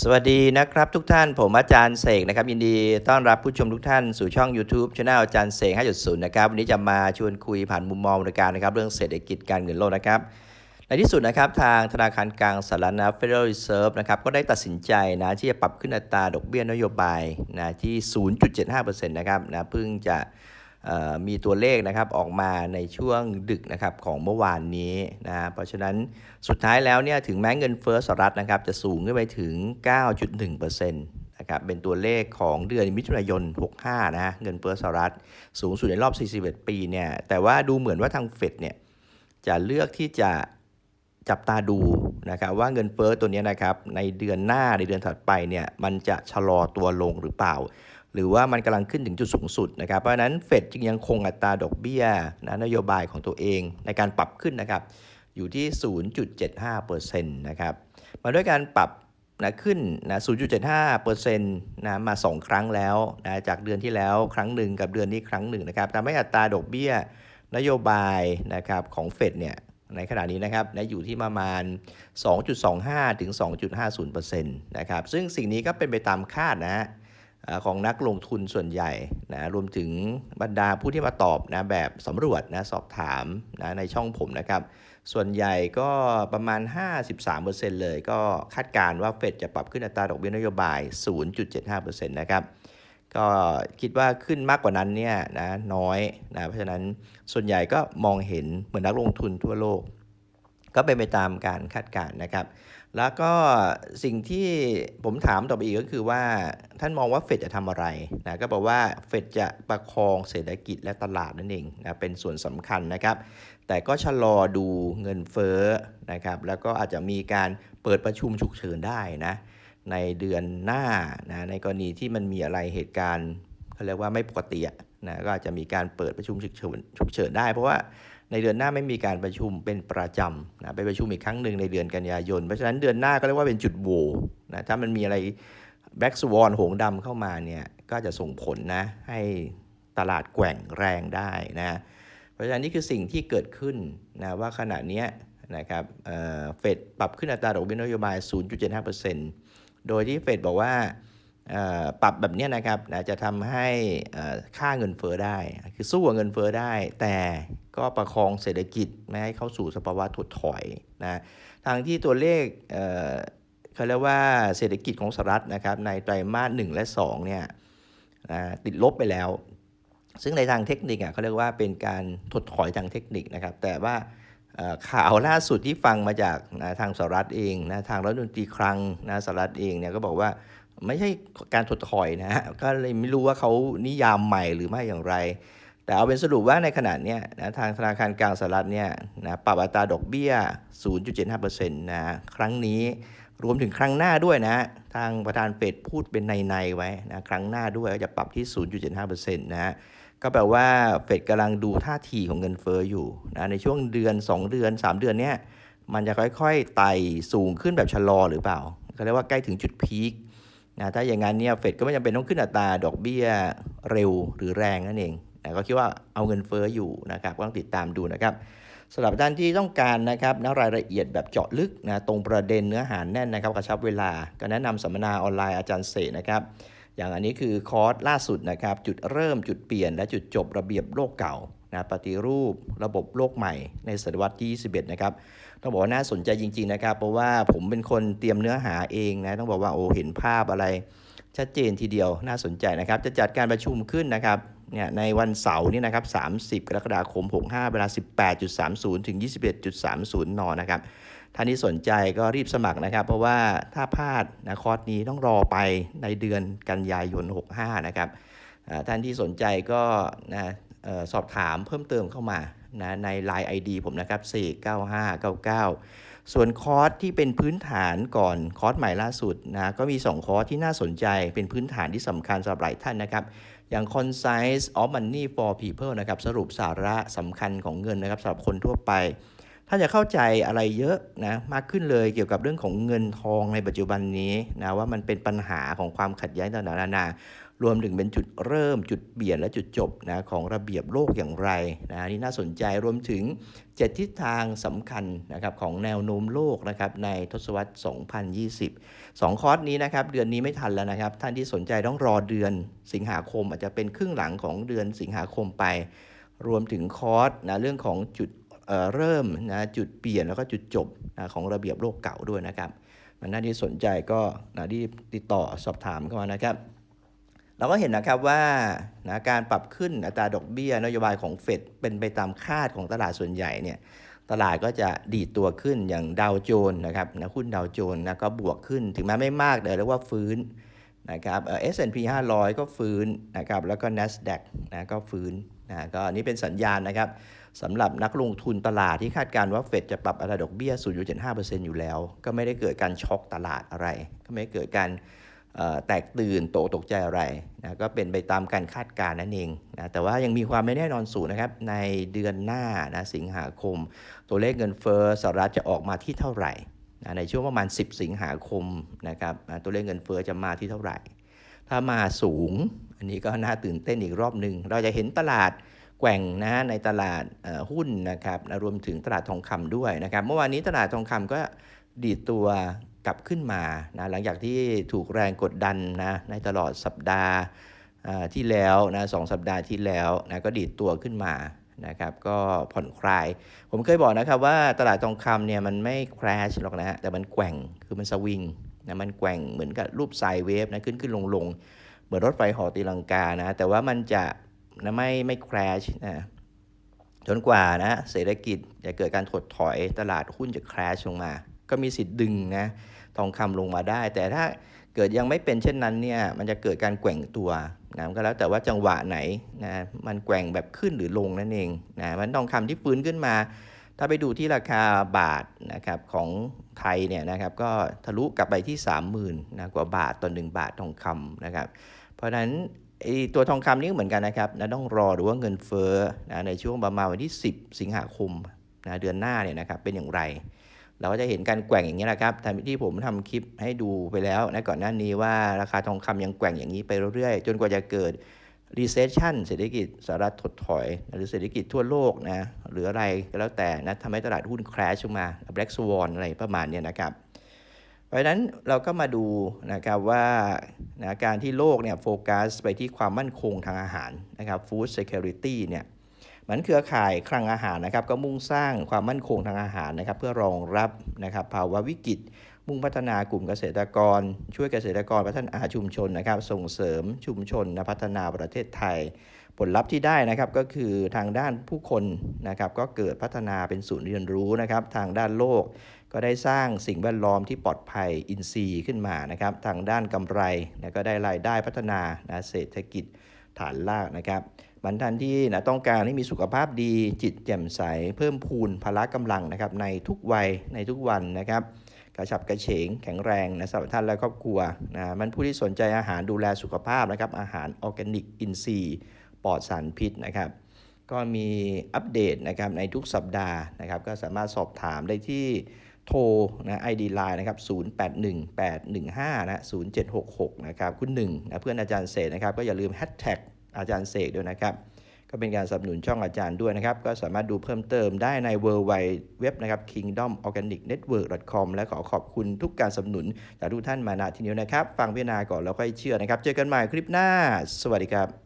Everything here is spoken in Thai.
สวัสดีนะครับทุกท่านผมอาจารย์เสกนะครับยินดีต้อนรับผู้ชมทุกท่านสู่ช่อง YouTube c h anel อาจารย์เสก5.0นะครับวันนี้จะมาชวนคุยผ่านมุมมองในการนะครับเรื่องเศรษฐกิจการเงินโลกนะครับในที่สุดนะครับทางธนาคารกลางสหรัฐนะ Federal Reserve นะครับก็ได้ตัดสินใจนะที่จะปรับขึ้นอัตราดอกเบี้ยนโยบายนะที่ 0.75%นะครับนะเพิ่งจะ มีตัวเลขนะครับออกมาในช่วงดึกนะครับของเมื่อวานนี้นะเพราะฉะนั้นสุดท้ายแล้วเนี่ยถึงแม้เงินเฟ้อสหรัฐนะครับจะสูงขึ้นไปถึง 9.1%นะครับเป็นตัวเลขของเดือนมิถุนายน 65 นะเงินเฟ้อสหรัฐสูงสุดในรอบ 41 ปีเนี่ยแต่ว่าดูเหมือนว่าทางเฟดเนี่ยจะเลือกที่จะจับตาดูนะครับว่าเงินเฟ้อตัวนี้นะครับในเดือนหน้าในเดือนถัดไปเนี่ยมันจะชะลอตัวลงหรือเปล่า หรือว่ามันกำลังขึ้นถึงจุดสูงสุดนะครับ เพราะฉะนั้นเฟดจึงยังคงอัตราดอกเบี้ยนะนโยบายของตัวเองในการปรับขึ้นนะครับ อยู่ที่ 0.75%นะครับ มาด้วยการปรับนะขึ้นนะ 0.75%นะมา 2 ครั้งแล้วนะจากเดือนที่แล้วครั้งหนึ่งกับเดือนนี้ครั้งหนึ่งนะครับทำให้อัตราดอกเบี้ยนโยบายนะครับของเฟดเนี่ยในขณะนี้นะครับนะอยู่ที่ประมาณ 2.25 ถึง 2.50%นะครับ ซึ่งสิ่งนี้ก็เป็นไปตามคาดนะฮะ ของนักลงทุนส่วนใหญ่นะรวมถึงบรรดาผู้ที่มาตอบนะแบบสำรวจนะสอบถามนะในช่องผมนะครับ ส่วนใหญ่ก็ประมาณ 53%เลยก็คาดการณ์ว่าเฟดจะปรับขึ้นอัตราดอกเบี้ยนโยบาย 0.75%นะครับก็คิดว่าขึ้นมากกว่านั้นเนี่ยนะน้อยนะเพราะฉะนั้นส่วนใหญ่ก็มองเห็นเหมือนนักลงทุนทั่วโลก ก็เป็นไปตามการคาดการณ์นะครับ แล้วก็สิ่งที่ผมถามต่อไปอีกก็คือว่าท่านมองว่าเฟดจะทำอะไรนะก็บอกว่าเฟดจะประคองเศรษฐกิจและตลาดนั่นเองนะเป็นส่วนสำคัญนะครับ แต่ก็ชะลอดูเงินเฟ้อนะครับ แล้วก็อาจจะมีการเปิดประชุมฉุกเฉินได้นะในเดือนหน้านะในกรณีที่มันมีอะไรเหตุการณ์เขาเรียกว่าไม่ปกติอะนะก็อาจจะมีการเปิดประชุมฉุกเฉินฉุกเฉินได้ เพราะว่า ในเดือนหน้าไม่มีการประชุมเป็นประจำนะไปประชุมอีกครั้งหนึ่งในเดือนกันยายน เพราะฉะนั้นเดือนหน้าก็เรียกว่าเป็นจุดโหวนะถ้ามันมีอะไรแบ็กสวอนหงดำเข้ามาเนี่ยก็จะส่งผลนะให้ตลาดแกว่งแรงได้นะเพราะฉะนั้นนี่คือสิ่งที่เกิดขึ้นนะว่าขณะนี้นะครับเฟดปรับขึ้นอัตราดอกเบี้ยนโยบาย 0.75%โดยที่เฟดบอกว่า ปรับแบบนี้นะครับนะจะทำให้ค่าเงินเฟ้อได้ คือสู้กับเงินเฟ้อได้ แต่ก็ประคองเศรษฐกิจไม่ให้เข้าสู่สภาวะถดถอยนะทางที่ตัวเลขเขาเรียกว่าเศรษฐกิจของสหรัฐนะครับในไตรมาส1และ2เนี่ยนะติดลบไปแล้ว ซึ่งในทางเทคนิคเขาเรียกว่าเป็นการถดถอยทางเทคนิคนะครับ แต่ว่าข่าวล่าสุดที่ฟังมาจากนะทางสหรัฐเองนะทางรัฐมนตรีคลังนะสหรัฐเองเนี่ยก็บอกว่า ไม่ใช่การถดถอยนะฮะก็เลยไม่รู้ว่าเขานิยามใหม่หรือไม่อย่างไร แต่เอาเป็นสรุปว่าในขณะเนี้ยนะทางธนาคารกลางสหรัฐเนี่ยนะปรับอัตราดอกเบี้ย 0.75%นะครั้งนี้รวมถึงครั้งหน้าด้วยนะทางประธานเฟดพูดเป็นในๆไว้นะครั้งหน้าด้วยว่าจะปรับที่ 0.75%นะฮะก็แปลว่าเฟดกำลังดูท่าทีของเงินเฟ้ออยู่นะในช่วงเดือน 2 เดือน 3 เดือนเนี้ยมันจะค่อยๆไต่สูงขึ้นแบบชะลอหรือเปล่าเขาเรียกว่าใกล้ถึงจุดพีค นะถ้าอย่างนั้นเนี่ยเฟดก็ไม่จำเป็นต้องขึ้นอัตราดอกเบี้ยเร็วหรือแรงนั่นเองนะก็คิดว่าเอาเงินเฟ้ออยู่นะครับก็ต้องติดตามดูนะครับสำหรับท่านที่ต้องการนะครับนะรายละเอียดแบบเจาะลึกนะตรงประเด็นเนื้อหาแน่นนะครับกระชับเวลา ก็แนะนำสัมมนาออนไลน์อาจารย์เสนะครับ อย่างอันนี้คือคอร์สล่าสุดนะครับ จุดเริ่มจุดเปลี่ยน และจุดจบระเบียบโลกเก่านะปฏิรูประบบโลกใหม่ในศตวรรษที่ 21 นะครับ ต้องบอกว่าน่าสนใจจริง ๆ นะครับ เพราะว่าผมเป็นคนเตรียมเนื้อหาเองนะ ต้องบอกว่าโอ้เห็นภาพอะไร ชัดเจนทีเดียวน่าสนใจนะครับ จะจัดการประชุมขึ้นนะครับ เนี่ยในวันเสาร์นี่นะครับ 30 กรกฎาคม 65 เวลา 18.30 ถึง 21.30 น นะครับ ท่านที่สนใจก็รีบสมัครนะครับ เพราะว่าถ้าพลาดนะคอร์สนี้ต้องรอไปในเดือนกันยายน 65 นะครับ ท่านที่สนใจก็นะออสอบถามเพิ่มเติมเข้ามานะใน Line ID ผมนะครับ 49599 ส่วนคอร์สที่เป็นพื้นฐานก่อนคอร์สใหม่ล่าสุดนะก็มี 2 คอร์สที่น่าสนใจเป็นพื้นฐานที่สำคัญสำหรับหลายท่านนะครับ อย่าง Concise of Money for People นะครับสรุปสาระสำคัญของเงินนะครับสำหรับคนทั่วไปท่านจะเข้าใจอะไรเยอะนะมากขึ้นเลยเกี่ยวกับเรื่องของเงินทองในปัจจุบันนี้นะว่ามันเป็นปัญหาของความขัดแย้งต่างๆนานารวมถึงเป็นจุดเริ่มจุดเปลี่ยนและจุดจบนะของระเบียบโลกอย่างไรนะนี่น่าสนใจรวมถึง 7 ทิศทางสำคัญนะครับของแนวโน้มโลกนะครับในทศวรรษ 2020 2 คอร์สนี้นะครับเดือนนี้ไม่ทันแล้วนะครับ ท่านที่สนใจต้องรอเดือนสิงหาคมอาจจะเป็นครึ่งหลังของเดือนสิงหาคมไป รวมถึงคอร์สนะเรื่องของจุดเเริ่มนะจุดเปลี่ยนแล้วก็จุดจบนะของระเบียบโลกเก่าด้วยนะครับมันน่าที่สนใจก็นะที่ติดต่อสอบถามเข้ามานะครับ เราก็เห็นนะครับว่านะการปรับขึ้นอัตราดอกเบี้ยนโยบายของเฟดเป็นไปตามคาดของตลาดส่วนใหญ่เนี่ยตลาดก็จะดีดตัวขึ้นอย่างดาวโจนส์นะครับนะหุ้นดาวโจนส์นะก็บวกขึ้นถึงแม้ไม่มากแต่เรียกว่าฟื้นนะครับเอ่อ S&P 500ก็ฟื้นนะครับแล้วก็ NASDAQ นะก็ฟื้นนะก็อันนี้เป็นสัญญาณนะครับสำหรับนักลงทุนตลาดที่คาดการว่าเฟดจะปรับอัตราดอกเบี้ย 0.75%อยู่แล้ว ก็ไม่ได้เกิดการช็อกตลาดอะไร ก็ไม่ได้เกิดการ แตกตื่นโตตกใจอะไรนะก็เป็นไปตามการคาดการณ์นั่นเองนะแต่ว่ายังมีความไม่แน่นอนสูงนะครับ ในเดือนหน้านะสิงหาคม ตัวเลขเงินเฟ้อสหรัฐจะออกมาที่เท่าไหร่นะในช่วงประมาณ 10 สิงหาคมนะครับนะตัวเลขเงินเฟ้อจะมาที่เท่าไหร่ ถ้ามาสูง อันนี้ก็น่าตื่นเต้นอีกรอบหนึ่งเราจะเห็นตลาดแกว่งนะในตลาดหุ้นนะครับนะรวมถึงตลาดทองคำด้วยนะครับ เมื่อวานนี้ตลาดทองคำก็ดีดตัว กลับขึ้นมานะหลังจากที่ถูกแรงกดดันนะในตลอดสัปดาห์ที่แล้วนะสองสัปดาห์ที่แล้วนะก็ดีดตัวขึ้นมานะครับก็ผ่อนคลาย ผมเคยบอกนะครับว่าตลาดทองคำเนี่ยมันไม่ครชหรอกนะฮะแต่มันแกว่งคือมันสวิงนะมันแกว่งเหมือนกับรูปไซด์เวฟนะขึ้นขึ้นลงลงเหมือนรถไฟหอตีลังกานะแต่ว่ามันจะนะไม่ไม่ครชนะจนกว่านะเศรษฐกิจจะเกิดการถดถอยตลาดหุ้นจะครชลงมา ก็มีสิทธิ์ดึงนะทองคำลงมาได้ แต่ถ้าเกิดยังไม่เป็นเช่นนั้นเนี่ยมันจะเกิดการแกว่งตัวนะก็แล้วแต่ว่าจังหวะไหนนะมันแกว่งแบบขึ้นหรือลงนั่นเองนะมันทองคำที่ฟื้นขึ้นมา ถ้าไปดูที่ราคาบาทนะครับของไทยเนี่ยนะครับก็ทะลุกลับไปที่ 30,000นะกว่าบาทต่อ1บาททองคำนะครับ เพราะฉะนั้นไอ้ตัวทองคำนี่เหมือนกันนะครับนะต้องรอดูว่าเงินเฟ้อนะในช่วงประมาณวันที่ 10 สิงหาคมนะเดือนหน้าเนี่ยนะครับเป็นอย่างไร เราก็จะเห็นการแกว่งอย่างนี้ยนะครับทำที่ผมทำคลิปให้ดูไปแล้วนะก่อนหน้านี้ว่าราคาทองคำยังแกว่งอย่างนี้ไปเรื่อยๆ จนกว่าจะเกิด recession เศรษฐกิจสหรัฐถดถอย หรือเศรษฐกิจทั่วโลกนะหรืออะไรก็แล้วแต่นะทำให้ตลาดหุ้น crash ลงมา black swan อะไรประมาณเนี้ยนะครับเพราะนั้นเราก็มาดูนะครับว่านะการที่โลกเนี่ยโฟกัสไปที่ความมั่นคงทางอาหารนะครับ food security เนี่ย มันเครือข่ายคลังอาหารนะครับก็มุ่งสร้างความมั่นคงทางอาหารนะครับเพื่อรองรับนะครับภาวะวิกฤต มุ่งพัฒนากลุ่มเกษตรกร ช่วยเกษตรกรพัฒนาชุมชนนะครับ ส่งเสริมชุมชนพัฒนาประเทศไทย ผลลัพธ์ที่ได้นะครับก็คือทางด้านผู้คนนะครับก็เกิดพัฒนาเป็นศูนย์เรียนรู้นะครับทางด้านโลกก็ได้สร้างสิ่งแวดล้อมที่ปลอดภัยอินทรีย์ขึ้นมานะครับทางด้านกำไรนะก็ได้รายได้พัฒนานะเศรษฐกิจฐานรากนะครับ บรรทันที่นะต้องการให้มีสุขภาพดีจิตแจ่มใส เพิ่มพูนพละกำลังนะครับในทุกวัยในทุกวันนะครับกระฉับกระเฉงแข็งแรงนะสำหรับท่านและครอบครัวนะมันผู้ที่สนใจอาหารดูแลสุขภาพนะครับอาหารออร์แกนิกอินทรีย์ปลอดสารพิษนะครับก็มีอัปเดตนะครับในทุกสัปดาห์นะครับก็สามารถสอบถามได้ที่โทรนะ ID Line นะครับ081815นะ0766นะครับคุณหนึ่งนะเพื่อนอาจารย์เสกนะครับก็อย่าลืมแฮชแท็ก อาจารย์เสกด้วยนะครับก็เป็นการสนับสนุนช่องอาจารย์ด้วยนะครับ ก็สามารถดูเพิ่มเติมได้ใน w w w นะครับ kingdomorganicnetwork.com และขอขอบคุณทุกการสนับสนุนจากทุกท่านมาณที่นี้นะครับ ฟังพิจารณาก่อนแล้วค่อยเชื่อนะครับ เจอกันใหม่คลิปหน้า สวัสดีครับ